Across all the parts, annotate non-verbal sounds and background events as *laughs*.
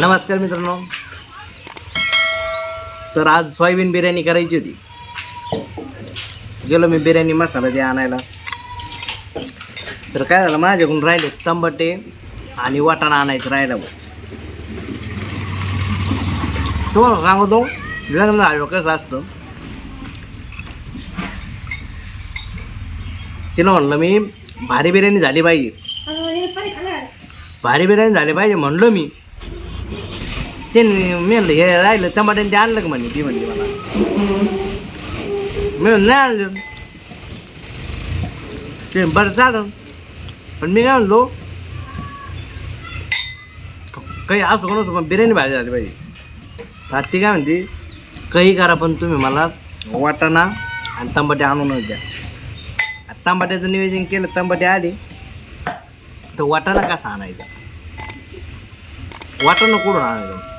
नमस्कार मित्रांनो. तर आज सोयाबीन बिर्याणी करायची होती. गेलो मी बिर्याणी मसाला ते आणायला. तर काय झालं माझ्याकडून राहिले तंबाटे आणि वाटाणा आणायचं राहिलं तुम्हाला सांगतो लग्न झालं कसं असतं? तिला म्हणलं मी भारी बिर्याणी झाली पाहिजे. भारी बिर्याणी झाली पाहिजे म्हणलो मी. ते मी म्हणलं हे राहिलं टमाट्याने ते आणलं का म्हणे ती म्हणली मला मी म्हणलं नाही आणलं ते बरं चालेल पण मी काय म्हणलो काही असो का नसो पण बिर्याणी भाजी झाली पाहिजे आता ती काय म्हणते काही करा पण तुम्ही मला वाटाणा आणि तंबाटे आणूनच द्या तंबाट्याचं नियोजन केलं तंबाटे आली तर वाटाणा कसा आणायचा वाटाणा कुठून आणायचं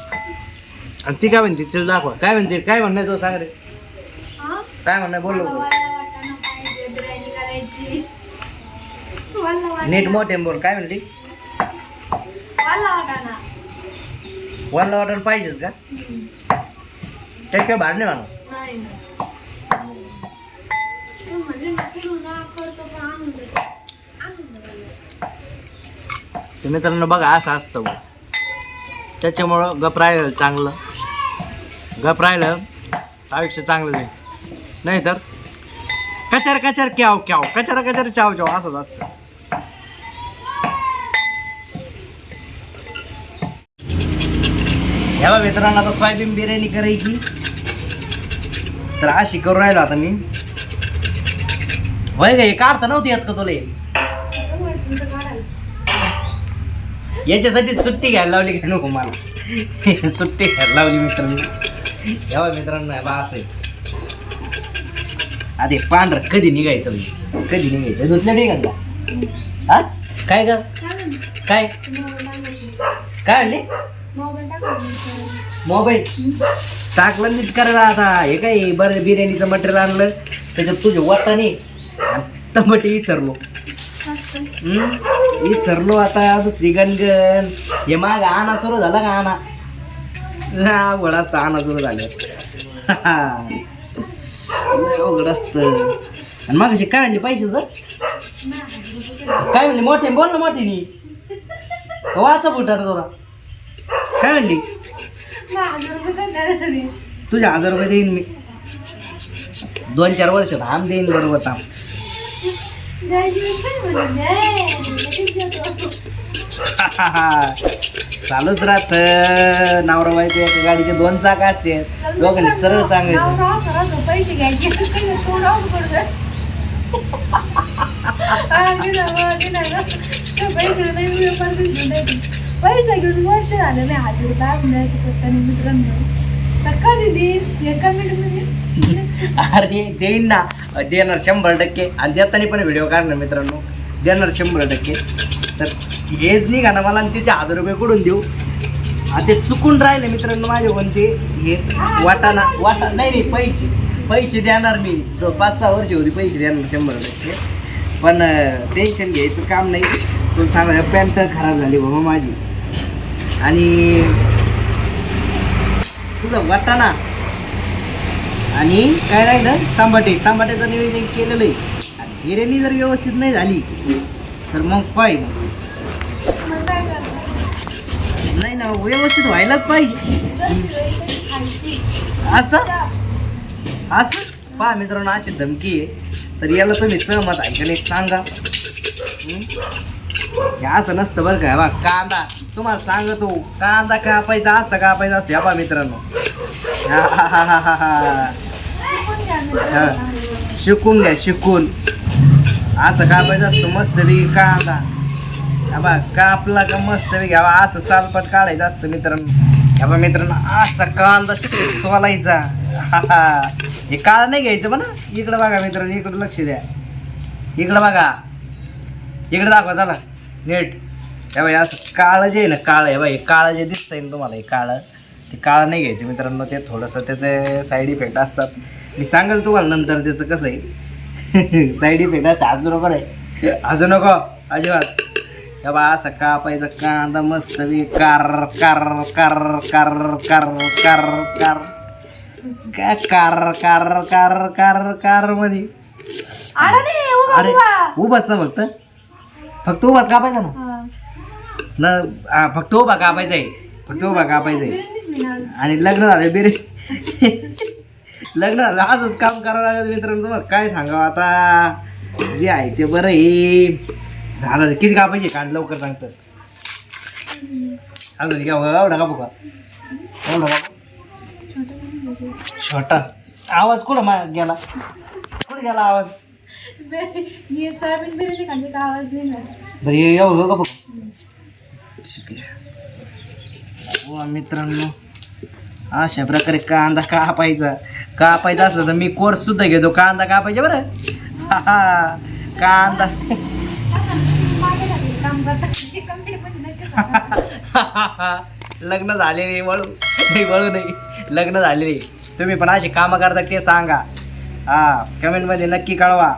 आणि ती काय म्हणते चल दाखवा. काय म्हणते काय म्हणणं तो? सांग रे. काय म्हणणं बोल लवकर. नीट मोठे बोल काय म्हणली वरला वाटाणा. पाहिजेच का? त्याशिवाय भाड नाही म्हणा. तर मित्रांनो बघा असं असतं बघ. त्याच्यामुळं गप राहिलं चांगलं. गप राहिलं. आयुष्य चांगलं जाईल नाही तर? कचर कचर क्याव क्याव. कचर कचर चाव चाव असंच असतं. ह्या मित्रांना मित्रांनो आता सोयाबीन बिर्याणी करायची. तर अशी करू राहिलो आता मी. होय गे हे काढता नव्हती येत का तुला? हे? याच्यासाठी सुट्टी घ्यायला लावली का नको मला? *laughs* सुट्टी घ्यायला लावली मित्रांनो. तेव्हा मित्रांनो बा असं आहे. आता पांढरं कधी निघायचं म्हणजे? कधी निघायचं? धुतलं नाही का हा? काय ग? काय? काय आणली? मोबाईल? टाकलं नीट करायला आता. हे काय बरं बिर्याणीचं मटेरियल आणलं त्याच्यात तुझे आणि टमाटे विसरलो? विसरलो आता दुसरी गणगण. हे माग आणा सुरू झाला का आणा? अवघड असतं. आणा सुरू झालं. अवघड असतं. आणि मग काय म्हणली पैसे जर? काय म्हणली? मोठे बोल ना मोठीनी. वाचा फुटार जोरा. काय म्हणली? तुझे हजार रुपये देईन मी. दोन चार वर्ष थांब देईन बरोबर थांब. *laughs* चालूच राहत. नवरा बायको एका गाडीचे दोन चाक असते. दोघांनी सरळ चांगले. पैसे घ्यायचे. नाही घेऊन वर्ष झालं मी हजार रुपये आपण द्यायचं करताना मित्रांनो. तर कधी देईन एका मिनिटमध्ये अरे देईन ना. देणार शंभर टक्के. आणि देताना पण व्हिडिओ काढणार मित्रांनो. देणार शंभर टक्के. तर हेच निघा ना मला आणि तिचे हजार रुपये कुठून देऊ? आणि ते चुकून राहिले मित्रांनो माझे कोणते हे वाटाणा वाटा नाही नाही पैसे. पैसे देणार मी. जो पाच सहा वर्ष होती पैसे देणार शंभर टक्के. पण टेन्शन घ्यायचं काम नाही. तुला सांगा पॅन्ट खराब झाली बाबा माझी. आणि तुझा वाटाणा. आणि काय राहिलं? तांबाटे. तांबाट्याचं नियोजन केलेलं आहे. आणि जर व्यवस्थित नाही झाली तर मग पाय मग काय करणार नाही ना व्यवस्थित व्हायलाच पाहिजे. असं? असं? पहा मित्रांनो अशी धमकी आहे. तर याला तुम्ही सहमत आहे का नाही सांगा. हे असं नसतं बरं का बा कांदा. तुम्हाला सांगतो कांदा कापायचा असं कापायचा असतो. ह्या पहा मित्रांनो. हा, हा, हा, हा, हा, हा. शिकून घ्या शिकून. असं कापायचं असतं मस्त बी कांदा. बा कापला का मस्त घ्यावा असं सालपट काढायचं असतं मित्रांनो. ह्या बा मित्रांनो असा कांदा सोलायचा. हा. *laughs* हे काळं नाही घ्यायचं म्हणा इकडं बघा मित्रांनो इकडं लक्ष द्या. इकडं बघा. इकडे दाखवा चला. नीट. हे बाई असं काळं जे आहे ना काळं आहे बाई हे काळं जे दिसतंय ना तुम्हाला हे काळं ते काळं नाही घ्यायचं मित्रांनो ते थोडंसं त्याचे साईड इफेक्ट असतात. मी सांगेल तुम्हाला नंतर त्याचं कसं आहे. *laughs* साईड इफेक्ट असतं अजून नको रे. अजून नको अजिबात. हे बा असा कापायचा कांदा मस्त कार कार कार कार कार कार कार. काय कार कार कार कार कारमध्ये आडा नाही उभा अरे उभा. उभाच ना फक्त. फक्त उभाच कापायचा ना. हा. न हा, फक्त उभा कापायचा आहे. फक्त उभा कापायचा आहे. आणि लग्न झालं बिरे. लग्न झालं असंच काम करावं लागत मित्रांनो. तुम्हाला काय सांगावं आता? जे आहे ते बरं आहे. झालं रे. किती कापायचे? कांद लवकर सांगचं अजून का एवढा कापू का? एवढा कापू? छोटं. पाहिजे. आवाज कुठं मा गेला? कुठे गेला आवाज? बे- सोयाबीन बिर्याणी खाल्ली का आवाज नाही बरं हे एवढं का बघ ठीक आहे. वा मित्रांनो अशा प्रकारे कांदा कापायचा. कापायचा असलं तर मी कोर्स सुद्धा घेतो. कांदा कापायचा बरं. हा. कांदा. काम करतात ते कंपनीमध्ये नक्की सांगा. लग्न झालेले वळू नाही वळू नाही. लग्न झालेले तुम्ही पण अशी कामं करता ते सांगा. हा कमेंटमध्ये नक्की कळवा.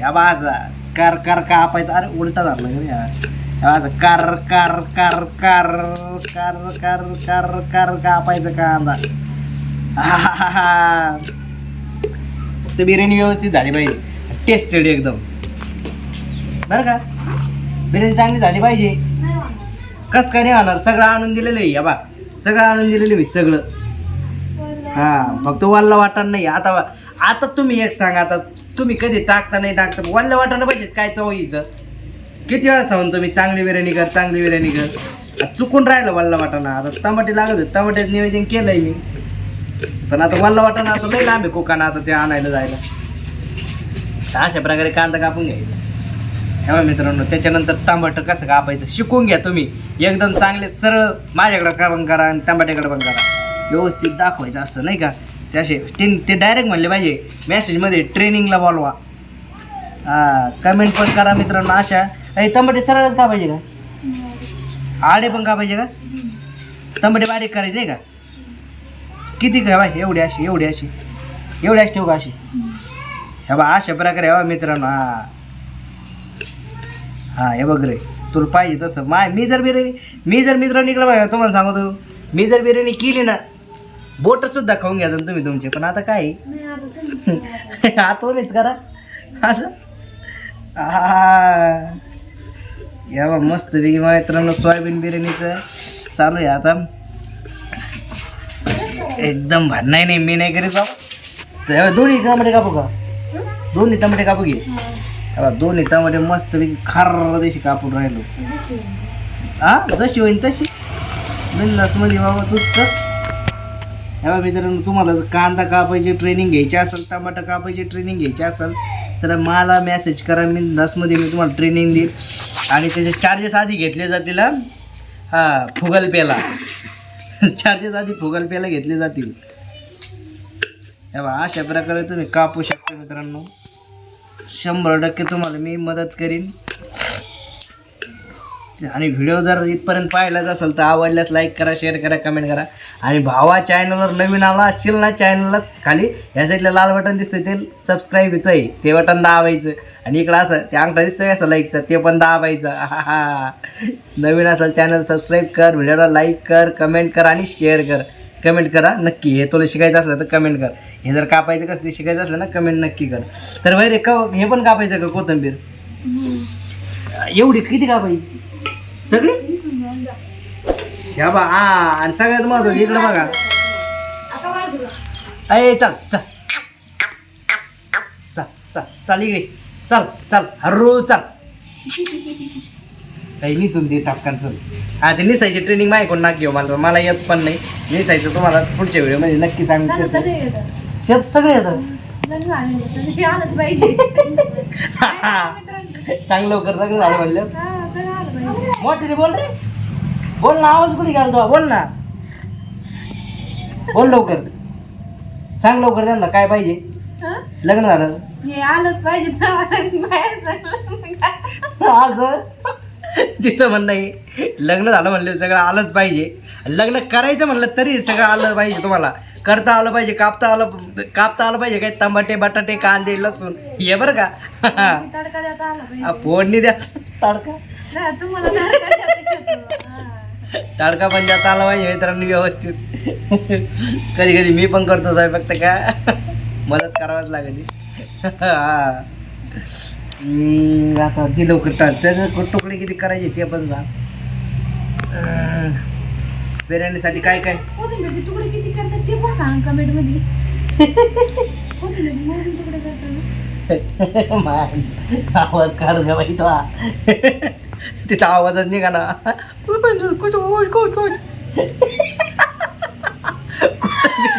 या बाजा कर कर कापायचं. अरे उलटा झालं का रे हा? या कर कर कर कर कर कर कर कर कापायचं कांदा आहाहाहा. तर बिर्याणी व्यवस्थित झाली पाहिजे टेस्टेड एकदम. बरं का? बिर्याणी चांगली झाली पाहिजे. कस काय नाही होणार? सगळं आणून दिलेलं आहे या बा. सगळं आणून दिलेलं आहे सगळं. हां फक्त वल्ला वाटण नाही. आता आता तुम्ही एक सांगा आता तुम्ही कधी टाकता नाही टाकता? वल्ला वाटणं पाहिजेच काय चव किती वेळा सांगून तुम्ही चांगली बिर्याणी कर चांगली बिर्याणी कर? चुकून राहिलं वल्ला वाटाणा. आता टमाटे लागत होते टमाट्याचं नियोजन केलंय मी. पण आता वल्ला वाटाणा आता लई लांब आहे कोकाना आता ते आणायला जायला. अशा प्रकारे कांदा कापून घ्यायचा. तेव्हा मित्रांनो त्याच्यानंतर तांबट कसं कापायचं शिकून घ्या तुम्ही. एकदम चांगले सरळ माझ्याकडं पण करा आणि तांबाट्याकडे पण करा. व्यवस्थित दाखवायचं असं नाही का? ते असे टेन ते डायरेक्ट म्हणले पाहिजे. मेसेजमध्ये ट्रेनिंगला बोलवा. हां कमेंट पण करा मित्रांनो अशा. अरे तंबाटे सरळच का पाहिजे का? आडे पण का पाहिजे का? तंबाटे बारीक करायचे नाही का? किती का? बाय एवढी अशी एवढी अशी एवढी अशी ठेवू का अशी ह्या बा अशा प्रकारे हवा मित्रांनो हा. हां हे बघ रे. तुला पाहिजे तसं. माय मी जर बिर्याणी मी जर मित्रांनी इकडे बघा तुम्हाला सांगतो. मी जर बिर्याणी केली ना बोटंसुद्धा खाऊन घ्या तुम्ही तुमचे. पण आता काय? नाही आता तुम्हीच करा. असं? या बा मस्त वेगळी मित्रांनो सोयाबीन बिर्याणीचं चालू आहे आता. एकदम भार. नाही नाही मी नाही करीत बाबा. तर दोन्ही टमाटे कापू का? दोन्ही टमाटे कापू घे दोन्ही टमाटे मस्त खार देशी कापून राहिलो. हा जशी होईल तशी. बिंदासमध्ये बाबा तूच कर. ह्या मित्रांनो तुम्हाला जर कांदा कापायची ट्रेनिंग घ्यायची असेल टमाटा कापायची ट्रेनिंग घ्यायची असेल तर मला मेसेज करा बिंदासमध्ये मी तुम्हाला ट्रेनिंग देईल. आणि त्याचे चार्जेस आधी घेतले जातील हा. फुगल पेला चार्जेस *laughs* आधी फुगल पेला घेतले जातील. अशा प्रकारे तुम्ही कापू शकता मित्रांनो. शंभर टक्के तुम्हाला मी मदत करीन. आणि व्हिडिओ जर इथपर्यंत पाहिलाच असेल तर आवडल्यास लाईक करा शेअर करा कमेंट करा. आणि भावा चॅनलवर नवीन आला असशील ना चॅनलला खाली या साईडला लाल बटन दिसतं ते सबस्क्राईबचं आहे. ते बटन दाबायचं. आणि इकडं असं ते अंगठा दिसतोय असं लाईकचं ते पण दाबायचं. हा नवीन असेल चॅनल सबस्क्राईब कर. व्हिडिओला लाईक कर कमेंट कर आणि शेअर कर. कमेंट करा नक्की. हे तुला शिकायचं असलं तर कमेंट कर. हे जर कापायचं कसं ते शिकायचं असलं ना कमेंट नक्की कर. तर वैरे क हे पण कापायचं का कोथंबीर? एवढी किती कापायची? सगळी? ह्या बा हा आणि सगळ्यात महत्वाचं इकडं बघा. अय चल चल. चल चल चल इकडे. चल चल हर्रू चल. काही निसून दे टापकान चल हा ते निसायची ट्रेनिंग कोण नाक घेऊ मला? मला येत पण नाही. निसायचं तुम्हाला पुढच्या व्हिडिओमध्ये नक्की सांगतो. सगळे. शेत सगळे येतं. जण झाले ना, सगळे आलंच पाहिजे. *laughs* मित्रांनो. सांग लवकर सगळं झालं म्हणलं. हा, सगळं आलं पाहिजे. मोठे बोल रे. बोल ना आवाज कुठे घालतो बोल ना. बोल लवकर. सांग लवकर त्यांना काय पाहिजे. हा? लग्न झालं. हे आलंच पाहिजे *laughs* बाहेर सगळं. *laughs* असं? *laughs* तिचं म्हणणं आहे. लग्न झालं म्हणलं सगळं आलंच पाहिजे. लग्न करायचं म्हणलं तरी सगळं आलं पाहिजे तुम्हाला. करता आलं पाहिजे कापता आलं कापता आलं पाहिजे काय? टमाटे बटाटे कांदे लसूण. हे बरं का? फोडणी द्या तडका? तडका पण जाता आला पाहिजे मित्रांनो व्यवस्थित. कधी कधी मी पण करतो स्वयंपाक तर का? मदत करावंच लागते हा. हम्म, आता ती लवकर टाक त्याचं तुकडे किती करायचे ते पण सांग. अं, बिर्याणीसाठी काय काय? कोथिंबीरचे तुकडे किती करतात ते पण सांग कमेंटमध्ये कोथिंबीर मोजून तुकडे करतात *laughs* मान, आवाज काढ ग बाई तो तिचा आवाजच निघा ना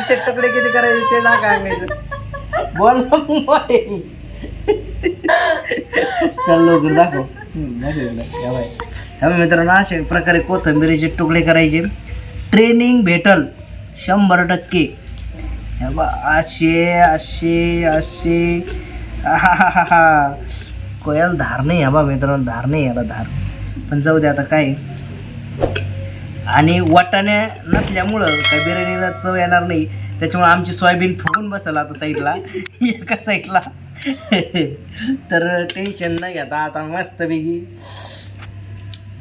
तुकडे किती करायचे ते ना सांगायचं बोल ना मग. मोठे चल लवकर दाखव. दाखव या मित्रांनो अशा प्रकारे कोथिंबिरीचे तुकडे करायचे. ट्रेनिंग भेटल. शंभर टक्के. बा असे असे असे आहाहाहा. कोयाला धार नाही हा बा मित्रांनो धार नाही याला धार. पण जाऊ दे आता काय. आणि वाटाणे नसल्यामुळं काय बिर्याणीला चव येणार नाही. त्याच्यामुळे आमची सोयाबीन फुगून बसेल आता साईडला एका साईडला *laughs* तर टेन्शन नाही घेता आता मस्तपैकी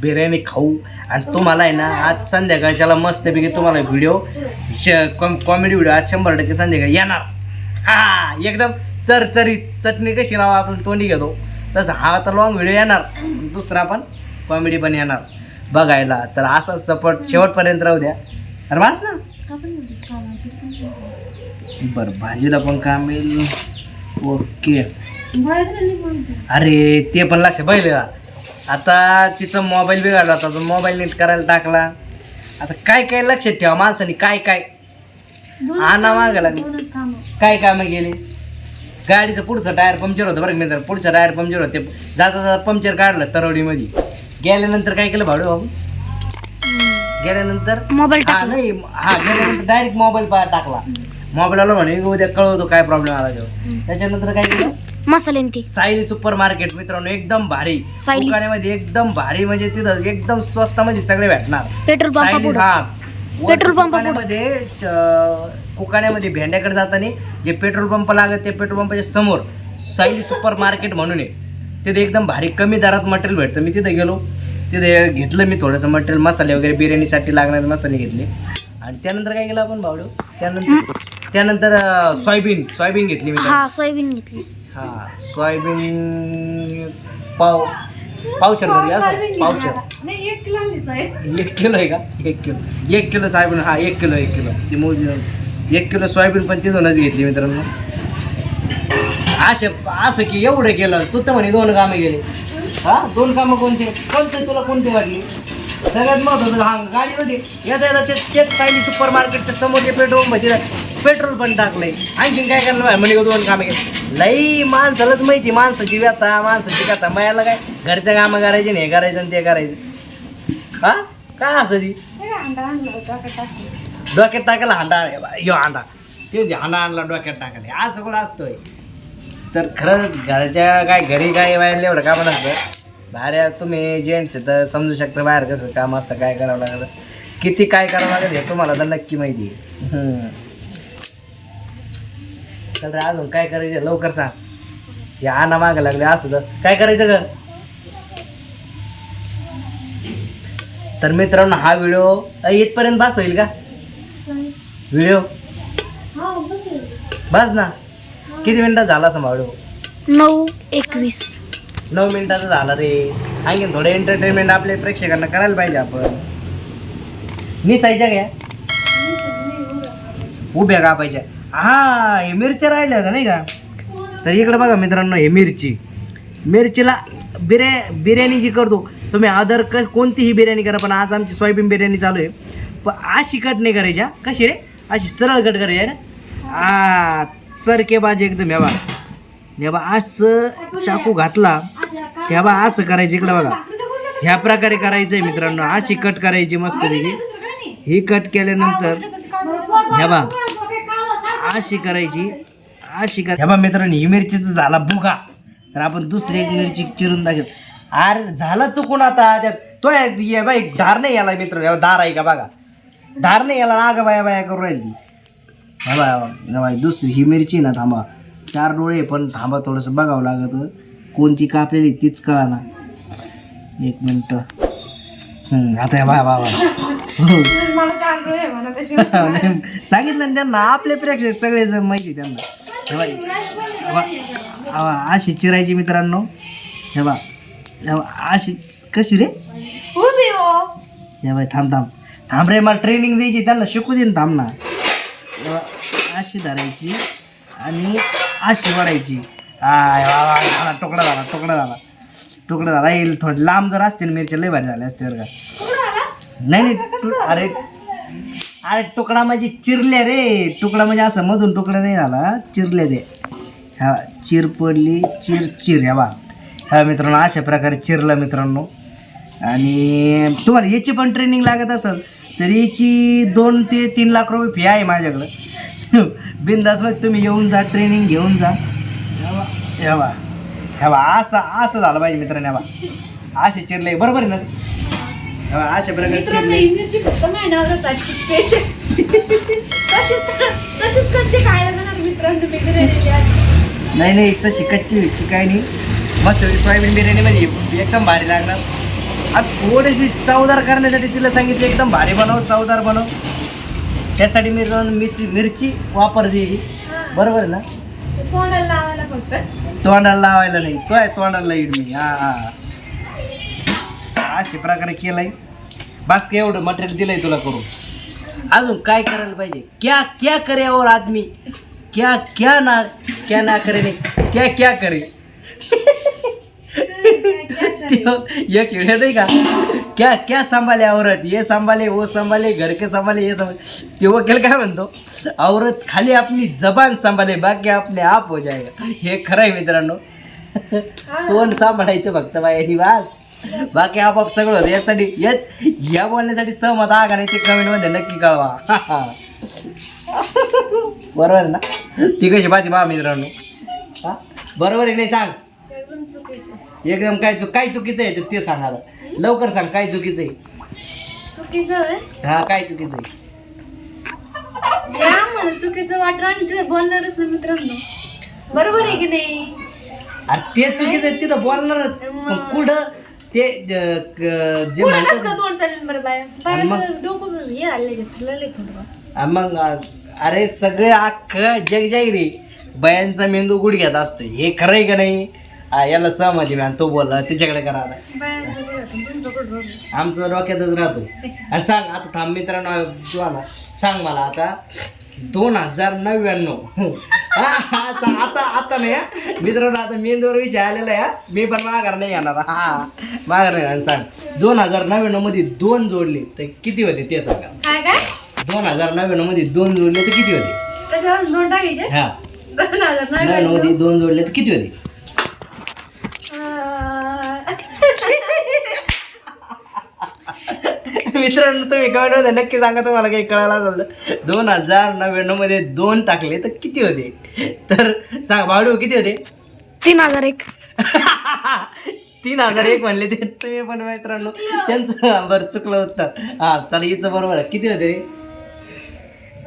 बिर्याणी खाऊ. आणि तुम्हाला आहे ना आज संध्याकाळच्याला मस्तपैकी तुम्हाला व्हिडिओ कॉमेडी व्हिडिओ आज शंभर टक्के संध्याकाळी येणार. हा एकदम चरचरीत चटणी कशी नाव आपण तोंडी घेतो. तसं हा तर लॉंग व्हिडिओ येणार. दुसरा पण कॉमेडी पण येणार. बघायला. तर असाच सपोर्ट शेवटपर्यंत राहू द्या. अरे वाच ना. बरं भाजीला पण काम येईल. ओके. अरे ते पण लक्ष पहिले आता तिचा मोबाईल बिघडला होता तो मोबाईल नीट करायला टाकला. आता काय काय लक्षात ठेवा माणसाने काय काय? आणा कामं, मागं लागली. काय कामं गेली गाडीचं पुढचं टायर पंक्चर होतं बरं का मित्र पुढचं टायर पंक्चर होते. जाता जाता पंक्चर काढलं तरवडीमध्ये गेल्यानंतर काय केलं भाडू बाबू गेल्यानंतर? मोबाईल हा नाही हा गेल्यानंतर डायरेक्ट मोबाईल टाकला. मोबाईलला म्हणे उद्या कळवतो काय प्रॉब्लेम आला तेव्हा त्याच्यानंतर काय केलं? मसाले ती. सायली सुपर मार्केट मित्रांनो एकदम भारी. सायली. दुकानामध्ये एकदम भारी म्हणजे तिथं एकदम स्वस्तामध्ये सगळे भेटणार. पेट्रोल पंपा सायली पुढे. हा. पेट्रोल पंपा. कुकाण्यामध्ये श- कुकाण्यामध्ये भेंड्याकडे जाताना जे पेट्रोल पंप लागत ते पेट्रोल पंपाच्या समोर सायली सुपर मार्केट म्हणून आहे. तिथे एकदम भारी कमी दरात मटेरियल भेटतं. मी तिथे गेलो. तिथे घेतलं मी थोडंसं मटेरियल मसाले वगैरे बिर्याणीसाठी लागणारे मसाले घेतले. आणि त्यानंतर काय केलं आपण भावडो? त्यानंतर त्यानंतर अं, सोयाबीन सोयाबीन घेतली मी हा सोयाबीन घेतली. हा सोयाबीन पाव पावशर भरी असं? पावशर घेतला. नाही एक किलो आणली. एक किलो आहे का? एक किलो. एक किलो सोयाबीन हा एक किलो एक किलो. ती मोजली नव्हती. एक किलो सोयाबीन पण तिथूनच घेतली मित्रांनो. असे असं की एवढं केलं तू तर म्हणे दोन कामं गेले हा दोन कामं कोणती? कोणते? तुला कोणती वाटली? सगळ्यात महत्वाचं हा गाडीमध्ये येता येता ते तेच सायली सुपर मार्केटच्या समोर जे पेट्रोलमध्ये पेट्रोल पण टाकलंय. आणखीन काय करणार म्हणे दोन कामं गेले लई माणसालाच माहिती माणसाची व्यथा माणसाची कथा. मायाला काय? घरच्या कामं करायचे नाही हे करायचं आणि ते करायचं. हा? काय असं ती? हे? डोक्यात टाकायला हांडा ह्यो हांडा. ते हांडा आणला डोक्यात टाकायला. आज सगळं असतोय? तर खरंच घरच्या काय घरी काय बाहेर एवढं काम नसतं. बाहेर तुम्ही जेंट्स तर समजू शकता बाहेर कसं काम असतं काय करावं लागतं. किती काय करावं लागेल हे तुम्हाला तर नक्की माहिती आहे. तर रे अजून काय करायचं? लवकर सांग. हे आणा मागं लागले असंच असतं. काय करायचं ग? तर मित्रांनो हा व्हिडिओ इथपर्यंत बस होईल का? व्हिडिओ? हा. बस ना. किती मिनिटात झाला असं व्हिडिओ? नऊ एकवीस. नऊ मिनिटाचा झाला रे. आणखीन थोडे एंटरटेनमेंट आपल्या प्रेक्षकांना करायला पाहिजे आपण. निसायच्या घ्या. उभ्या कापायच्या. हा हे मिरच्या राहिल्या होत्या नाही का? तर इकडे बघा मित्रांनो हे मिरची. मिरचीला बिर्या बिर्याणी जी करतो तुम्ही अदर कस कोणतीही बिर्याणी करा पण आज आमची सोयाबीन बिर्याणी चालू आहे. पण अशी कट नाही करायची हा. कशी रे? अशी सरळ कट करायची आहे ना हा चरके बाजी एकदम या बा या बा असं चाकू घातला ह्या बा असं करायचं इकडे बघा. ह्या प्रकारे करायचं आहे मित्रांनो अशी कट करायची मस्त ही कट केल्यानंतर ह्या बा अशी करायची अशी कर बा मित्रांनो ही मिरचीचा झाला बुगा तर आपण दुसरी एक मिरची चिरून दाखवत अरे झाला चुकून आता त्यात. तो ये बाई धार नाही याला मित्र ह्या धार आहे का बघा? धार नाही याला नाग बाया बाया करू राहील ती. हा बा, दुसरी ही मिरची ना थांबा. चार डोळे पण थांबा थोडंसं बघावं लागत. कोणती कापलेली तीच कळा ना. एक मिनटं. आता आता बा बाबा मला छान आहे मला तशी *laughs* सांगितलं ना त्यांना आपले प्रेक्षक सगळे जण माहिती त्यांना. हे बाई हे बा हे बा, अशी चिरायची मित्रांनो. हे बा हे बा, अशी कशी रे? उभी हो. हे बाई थांब थांब. थांब रे मला ट्रेनिंग द्यायची त्यांना शिकू दे ना थांब ना. हे बा, अशी धरायची आणि अशी वडायची आय वा वा झाला तुकडा झाला तुकडा झाला. तुकडा झाला. येईल थोडं. लांब जर असते ना मिरच्या लय भारी झाले असते बरं का. नाही नाही तू अरे अरे तुकडा म्हणजे चिरल्या रे. तुकडा म्हणजे असं मधून तुकडा नाही झाला. चिरले ते. हा चिर पडली चिर चिर. ह्या बा. ह्या मित्रांनो अशा प्रकारे चिरलं मित्रांनो. आणि तुम्हाला याची पण ट्रेनिंग लागत असेल तर याची दोन ते तीन लाख रुपये फी आहे माझ्याकडं. बिंदास मग तुम्ही येऊन जा ट्रेनिंग घेऊन जा. ह्या बा ह्या बा. असं असं झालं पाहिजे मित्रांनो ह्या बा. असे चिरले. बरोबर आहे ना? अशा प्रकारे मित्रांनो चिरले मिरची फक्त स्पेशल तशीच तशीच कच्चे खायला जाणार मित्रांनो मी बिर्याणी नाही नाही तशी कच्ची विच्ची काय नाही. मस्त सोयाबीन बिर्याणी मध्ये एकदम भारी लागणार. आता थोडीशी चवदार करण्यासाठी तिला सांगितलं एकदम भारी बनव चवदार बनव. त्यासाठी मी जाऊन मिरची मिरची वापरते बरोबर ना? तोंडाला लावायला फक्त. तोंडाला लावायला नाही. तो आहे तोंडाला लाईन मी. हा हा. अशा प्रकारे केलंय. बास का एवढं मटेरियल दिलंय तुला करून. अजून काय करायला पाहिजे? क्या क्या करे और आदमी? क्या क्या ना क्या ना करे नाही क्या क्या करे? *laughs* त्यो एक नाही का? क्या क्या सांभाळे औरत? ये सांभाळे वो सांभाळे घर के सांभाळे ये सांभाळे ते वकील काय म्हणतो? औरत खाली आपली जबान सांभाळे बाकी आपले आप हो जाएगा हे खरं आहे मित्रांनो. *laughs* तोंड सांभाळायचं फक्त बाय वास बाकी आपाप सगळं होतं. यासाठी याच या बोलण्यासाठी सहमत आहे का नाही ते कमेंटमध्ये नक्की कळवा. बरोबर ना? ती कशी पाहते बा मित्रांनो? बरोबर आहे नाही सांग? एकदम काय चुक काय चुकीचं आहे ते सांग आता. लवकर सांग काय चुकीचं आहे? हा काय चुकीचं आहे? मला चुकीचं वाटलं आणि तिथे बोलणारच ना मित्रांनो. बरोबर आहे की नाही? अरे ते चुकीचं आहे तिथं बोलणारच. कुठं ते ज- क- जे पुढे कसं म्हणतात का तोंड चालेल बरं बाय? मग? बाय डोकं हे आले आ मग आ, अरे सगळे अख्खं जग जाईरी बायांचा मेंदू गुडघ्यात असतो. हे खरं आहे का नाही? आ, याला सहमती मॅन तो बोलला त्याच्याकडे करा आता. तुमचं? आमचं डोक्यातच राहतो. आणि सांग आता थांब मित्रांनो तुम्हाला सांग मला आता. दोन हजार नव्याण्णव. हा, आता आता नाही. मित्रांनो आता मेंदूवर विषय आलेला आहे. मी पण माघार नाही घेणार हा. माघार नाही घेणार. सांग. दोन हजार नव्याण्णवमध्ये दोन जोडले तर किती होते ते सांगा. काय काय? दोन हजार नव्याण्णवमध्ये दोन जोडले तर किती होते? त्याच्यावर दोन टाकायचे? हा. दोन हजार नव्याण्णवमध्ये. दोन जोडले तर किती होते? अं, मित्रांनो तुम्ही कमेंटमध्ये नक्की सांगा तुम्हाला काही कळायला झालं. दोन हजार नव्याण्णवमध्ये दोन टाकले तर किती होते? तर सांग भाडू किती होते? तीन हजार एक. *laughs* तीन हजार एक म्हणले ते तुम्ही पण मित्रांनो. त्यांचं बरं चुकलं होतं. हा चला हिचं बरोबर आहे. किती होते रे?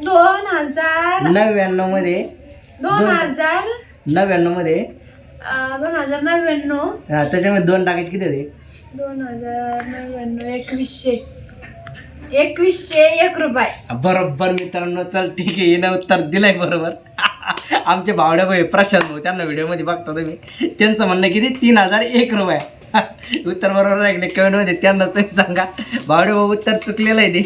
दोन हजार नव्याण्णवमध्ये दोन. हजार नव्याण्णवमध्ये दोन हजार नव्याण्णव. हा, त्याच्यामध्ये दोन टाकायचे किती होते? दोन हजार नव्याण्णव एकवीसशे. एकवीसशे एक रुपये. बरोबर मित्रांनो चल ठीक आहे हिनं उत्तर दिलंय बरोबर. *laughs* आमचे भावड्या भाई प्रशांत भाऊ त्यांना व्हिडिओमध्ये बघता तुम्ही. त्यांचं म्हणणं किती? तीन हजार एक रुपये. *laughs* उत्तर बरोबर आहे की नाही? कमेंटमध्ये त्यांनाच तुम्ही सांगा. भावडे भाऊ उत्तर चुकलेलं आहे ते.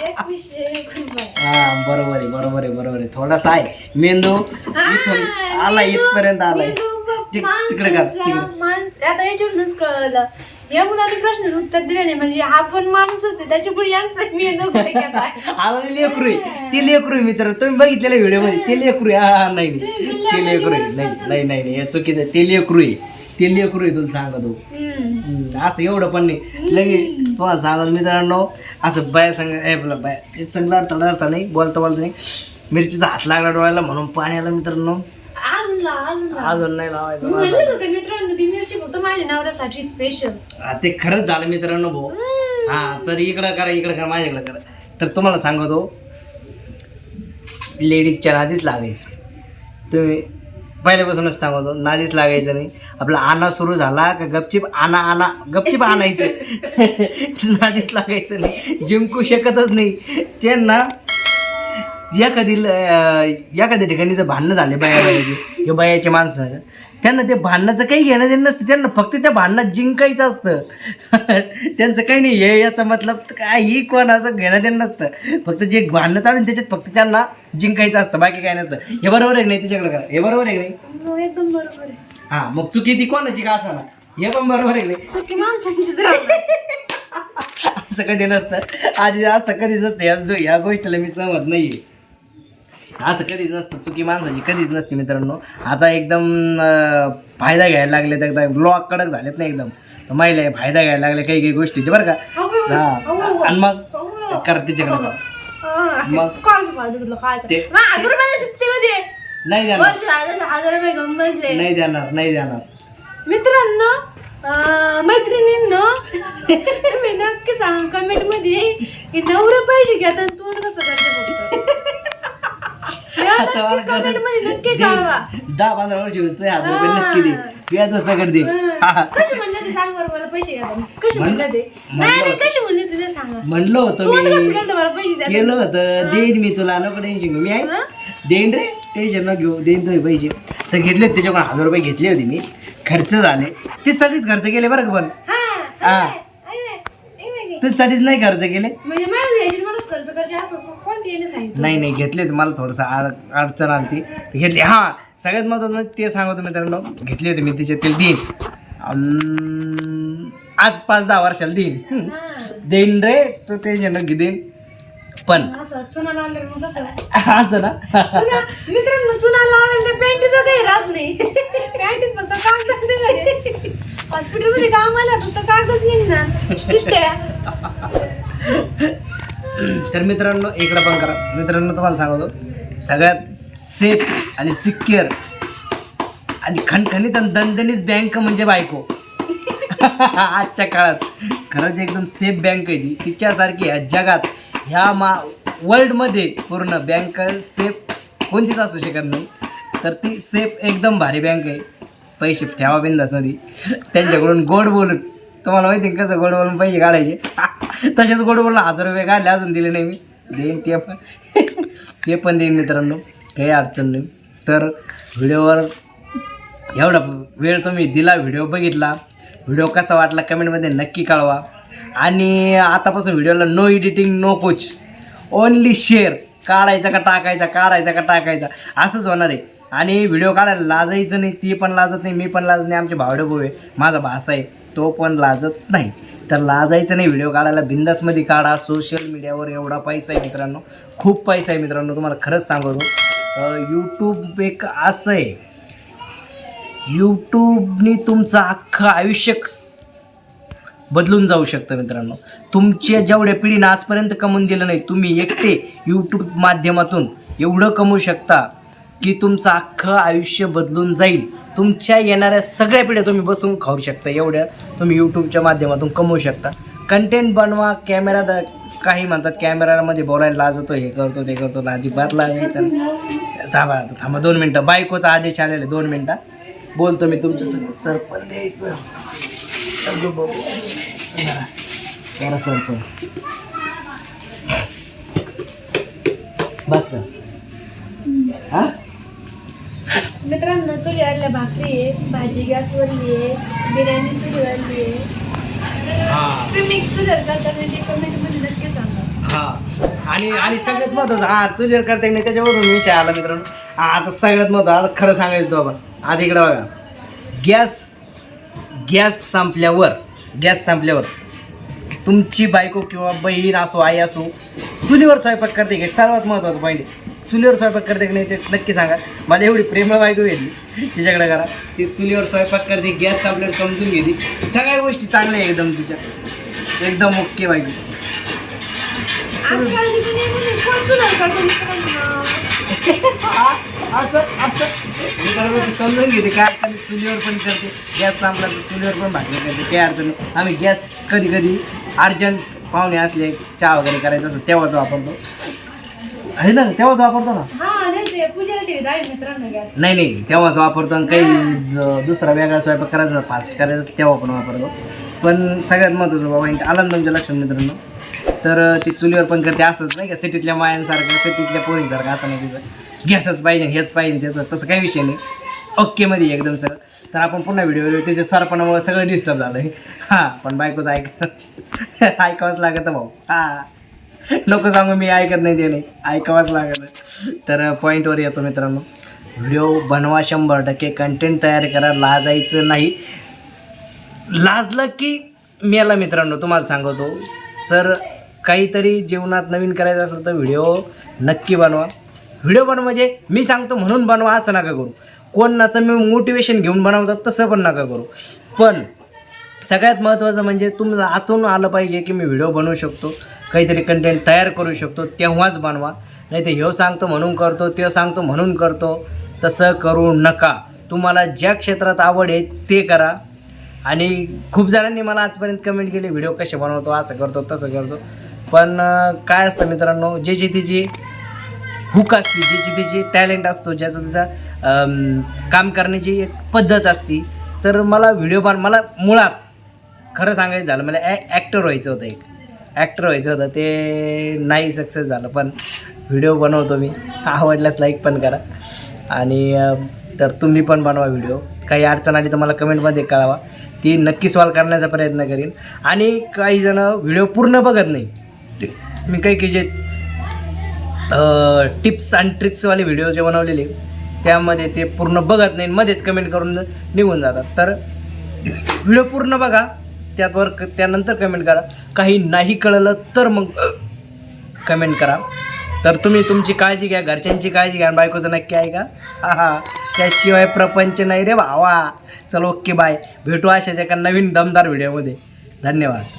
एकवीसशे एक रुपये. *laughs* हा बरोबर आहे बरोबर आहे बरोबर आहे. थोडासा आहे. मेंदू इथून आला इथपर्यंत आलाय मेंदू तिक- तिकडे कर, माणसाचा- तिकडे. माणस- आता याच्यावरूनच कळलं. या मुलाने प्रश्न उत्तर दिले नाही म्हणजे हा पण माणूसच आहे त्याच्यापुढे यांचं गेलाय? आता ते लेकरू आहे. ती लेकरू आहे मित्र. तुम्ही बघितलेल्या व्हिडिओमध्ये. ते लेकरू आहे. हा नाही नाही. ते लेकरू आहे. नाही नाही नाही नाही. हे चुकीचं आहे. ते लेकरू आहे. ते लेकरू आहे तुला सांगतो. हम्म. हम्म, असं एवढं पण नाही. लगे तुम्हाला सांगत मित्रांनो असं बाया संग ए बोला बाया. ते संग लढता लढता नाही. बोलता बोलता नाही. मिरचीचा हात लागला डोळ्याला म्हणून पाण्याला मित्रांनो. अजून नाही लावायचं मी माझं. म्हणलंच होतं मित्रांनो ती फक्त माझ्या नवऱ्यासाठी स्पेशल हा, ते खरंच झालं मित्रांनो भाऊ. हा तर इकडं करा इकडं करा माझ्याकडं करा. तर तुम्हाला सांगतो लेडीजच्या नादीच लागायचं. तुम्ही पहिल्यापासूनच सांगतो नादीच लागायचं नाही. आपला आणा सुरू झाला का गपचिप आणा आणा गपचिप आणायचं. *laughs* नादीच लागायचं नाही. जिंकू शकतच नाही. त्यांना एखादी एखाद्या ठिकाणी जर भांडणं झाले बाया बायाचे किंवा बायाचे माणसं. त्यांना ते भांडणाचं काही घेणं देणं नसतं. त्यांना फक्त त्या भांडणात जिंकायचं असतं. *laughs* त्यांचं काही नाही. हे याचा मतलब काही कोणाचं घेणं देणं नसतं. फक्त जे भांडणं चालू आहे त्याच्यात फक्त त्यांना जिंकायचं असतं. बाकी काही नसतं. हे बरोबर आहे नाही तिच्याकडे करा. हे बरोबर आहे नाही? हो, एकदम बरोबर आहे. हां मग चुकी ती कोणाची का असा हे पण बरोबर आहे नाही. *laughs* असं कधी नसतं. आधी असं कधीच नसतं. या जो या गोष्टीला मी सहमत नाही असं कधीच नसतं चुकी माणसाची कधीच नसते मित्रांनो. आता एकदम अं, फायदा घ्यायला लागले तर एकदम लॉक कडक झालेत ना एकदम. तर महिला फायदा घ्यायला लागले काही काही गोष्टीचे बरं का? हो, हो, हो. आणि मग. कर तिच्याकडे. मग? काय फायदा तुला काय ते- मग हजार रुपयाच्या शिस्तीमध्ये. नाही देणार. वर्ष झालं हजार रुपये बसले. नाही देणार नाही देणार. मित्रांनो अं, मैत्रिणींनो तुम्ही नक्की सांग कमेंटमध्ये की नवरा पैसे घ्या तर तोंड कसं करते आता मला फक्त कमेंटमध्ये नक्की गरज- कळवा. दे. दहा पंधरा वर्ष होईल हजार रुपये. नक्की दे. व्याज सगळं दे. हा, हा. म्हणले ते सांग बरं मला पैसे घ्या तर. कशी म्हण- म्हणले ते म्हणलं नाही नाही होतं. कशी म्हणले ते ते सांगा. म्हणलं होतं तोंड कसं मी केलं मला पैसे द्या केलं होतं. देईन मी तुला. नको टेन्शन घेऊ. मी आहे. हा? देईन रे. टेन्शन न घेऊ. देईन तुझे पैसे. तर घेतले त्याच्याकडून हजार रुपये घेतले होते मी. खर्च झाले. ते सगळीच खर्च केले बरं का पण? हा, हा. ऐक ना, ऐक ना, ऐक ना. तुझ्यासाठीच नाही खर्च केले? म्हणजे मला घ्यायची मलाच खर्च करायची असं सांगितलं. नाही नाही घेतले होते. मला थोडंसं आड अडचण आली ती तर घेतली. हां सगळ्यात महत्त्वाचं म्हणजे ते सांगतो मित्रांनो. घेतले होते मी तिच्यातील देईन. अन् आज पाच दहा वर्षाला देईन. हा. देईन रे तू टेन्शन न घे देईन. पण असं चुना लावलं मग कसं? असं ना? चुना मित्रांनो चुना लावलेलं ते पॅन्टीचं काही राहत नाही. पॅन्टीत फक्त कागदच निघाले हॉस्पिटलमध्ये काम आलं फक्त कागदच निघणार. चिठ्ठ्या तर मित्रांनो इकडं पण करा. मित्रांनो तुम्हाला सांगतो सगळ्यात सेफ आणि सिक्युअर आणि खणखणीत आणि दणदणीत बँक म्हणजे बायको. *laughs* आजच्या काळात खरंच एकदम सेफ बँक आहे ती तिच्यासारखी ह्या जगात ह्या मा वर्ल्डमध्ये पूर्ण बँक सेफ कोणतीच असू शकत नाही. तर ती सेफ एकदम भारी बँक आहे. पैसे ठेवा बिंदासमध्ये. त्यांच्याकडून गोड बोलून. तुम्हाला माहिती कसं गोड बोलून पैसे काढायचे? *laughs* तसेच गोड बोलून हजार रुपये काढले अजून दिले नाही मी. देईन ते पण. *laughs* ते पण देईन मित्रांनो. काही अडचण नाही. तर व्हिडिओवर एवढा वेळ तुम्ही दिला व्हिडिओ बघितला. व्हिडिओ कसा वाटला कमेंटमध्ये नक्की कळवा. आणि आतापासून व्हिडिओला नो एडिटिंग नो कोच ओनली शेअर काढायचा का टाकायचा काढायचा का टाकायचा. असंच होणार आहे. आणि व्हिडिओ काढायला लाजायचं नाही ती पण लाजत नाही मी पण लाजत नाही. आमचे भावडे भाऊ आहे. माझा भास आहे. तो पण लाजत नाही. तर लाजायचं नाही व्हिडिओ काढायला बिंदासमध्ये काढा. सोशल मीडियावर एवढा पैसा आहे मित्रांनो. खूप पैसा आहे मित्रांनो तुम्हाला खरंच सांगतो. यूट्यूब एक असं आहे. यूट्यूबनी तुमचं अख्खं आयुष्य बदलून जाऊ शकतं मित्रांनो. तुमच्या जेवढ्या पिढीनं आजपर्यंत कमवून दिलं नाही तुम्ही एकटे यूट्यूब माध्यमातून एवढं कमवू शकता की तुमचं अख्खं आयुष्य बदलून जाईल. तुमच्या येणाऱ्या सगळ्या पिढ्या तुम्ही बसून खाऊ शकता. एवढ्या तुम्ही यूट्यूबच्या माध्यमातून कमवू शकता. कंटेंट बनवा कॅमेरा द काही म्हणतात कॅमेरामध्ये बोलायला लाजतो हे करतो ते करतो अजिबात लाजायचं नाही. साबा थांबा दोन मिनटं. बायकोचा आदेश आलेला दोन मिनटं. बोलतो मी तुमचं सर सरपण द्यायचं सरपण बस का हा? मित्रांनो चुलीवरल्या भाकरी आहे भाजी गॅसवरली आहे बिर्याणी चुलीवरली आहे. हा. तुम्ही चुलीवर करता म्हणजे कमेंटमध्ये नक्की सांगा. हा. आणि आणि सगळ्यात महत्वाचं हा चुलीवर करता नाही त्याच्यावरून विषय आला मित्रांनो. हा, आता सगळ्यात महत्वाचं आता खरं सांगायचं तो आपण आता इकडे बघा. गॅस गॅस संपल्यावर गॅस संपल्यावर तुमची बायको किंवा बहीण असो आई असो चुलीवर स्वयंपाक करते की सर्वात महत्त्वाचं पॉईंट चुलीवर स्वयंपाक करते की नाही ते नक्की सांगा. मला एवढी प्रेमळ बायको घेतली तिच्याकडे करा. ती चुलीवर स्वयंपाक करते गॅस संपल्यावर समजून घेते. सगळ्या गोष्टी चांगल्या एकदम तिच्या. एकदम ओके बायको. असं असं. समजून घेते काय अडचण चुलीवर पण करते गॅस संपला तर चुलीवर पण भाकरी करते काही अडचण नाही. आम्ही गॅस कधी कधी अर्जंट पाहुणे असले चहा वगैरे करायचं असं तेव्हाच वापरतो. आहे ना? तेव्हाच वापरतो ना? हा नाही ते पूजेला ठेवत आहे मित्रांनो गॅस. नाही नाही तेव्हाच वापरतो आणि काही ज- दुसरा वेगळा स्वयंपाक करायचा फास्ट करायचा तेव्हा पण वापरतो. पण सगळ्यात महत्त्वाचं बाबा आलं ना तुमच्या लक्षात मित्रांनो. तर अं, ती चुलीवर पण करते असंच नाही का? सिटीतल्या मायांसारखं सिटीतल्या पोरींसारखं असं नाही तिचं. गॅसच पाहिजे हेच पाहिजे त्याचं तसं काही विषय नाही. ओकेमध्ये एकदम सगळं. तर आपण पुन्हा व्हिडिओ त्याच्या सरपणामुळे सगळं डिस्टर्ब झालं हां पण बायकोच ऐक *laughs* ऐकावंच लागतं भाऊ. हां. नको सांगू मी ऐकत नाही ते नाही ऐकावंच लागत तर पॉईंटवर येतो मित्रांनो. व्हिडिओ बनवा शंभर टक्के कंटेंट तयार करा लाजायचं नाही. लाजलं की मेला मित्रांनो तुम्हाला सांगतो. सर काहीतरी जीवनात नवीन करायचं असेल तर व्हिडिओ नक्की बनवा. व्हिडिओ बनवा म्हणजे मी सांगतो म्हणून बनवा असं नका करू. कोणाचं मी मोटिवेशन घेऊन बनवतात तसं पण नका करू. पण सगळ्यात महत्त्वाचं म्हणजे तुम्हाला आतून आलं पाहिजे की मी व्हिडिओ बनवू शकतो. काहीतरी कंटेंट तयार करू शकतो तेव्हाच बनवा. नाही तर ह्यो सांगतो म्हणून करतो ते सांगतो म्हणून करतो. तसं करू नका. तुम्हाला ज्या क्षेत्रात आवड आहे ते करा. आणि खूप जणांनी मला आजपर्यंत कमेंट केली व्हिडिओ कसे बनवतो असं करतो तसं करतो. पण काय असतं मित्रांनो ज्याची तिची हुक असते ज्याची तिची टॅलेंट असतो ज्याचा त्याचा काम करण्याची एक पद्धत असती तर मला व्हिडिओ बन मला मुळात खरं सांगायचं झालं मला ॲ ॲक्टर व्हायचं होतं एक. ॲक्टर व्हायचं होतं ते नाही सक्सेस झालं. पण व्हिडिओ बनवतो मी. आवडल्यास लाईक पण करा. आणि तर तुम्ही पण बनवा व्हिडिओ काही अडचण आली तर मला कमेंटमध्ये कळावा. ती नक्की सॉल्व करण्याचा प्रयत्न करीन. आणि काही जण व्हिडिओ पूर्ण बघत नाही. मी काही काही जे टिप्स आणि ट्रिक्सवाले व्हिडिओ जे बनवलेले त्यामध्ये ते पूर्ण बघत नाही. मध्येच कमेंट करून निघून जातात. तर व्हिडिओ पूर्ण बघा. त्यावर क- त्यानंतर कमेंट करा. काही नाही कळलं तर मग कमेंट करा. तर तुम्ही तुमची काळजी घ्या घरच्यांची काळजी घ्या आणि बायकोचं नक्की आहे का हा हा त्याशिवाय प्रपंच नाही रे भावा. चल ओके बाय भेटू अशाच एका नवीन दमदार व्हिडिओमध्ये धन्यवाद.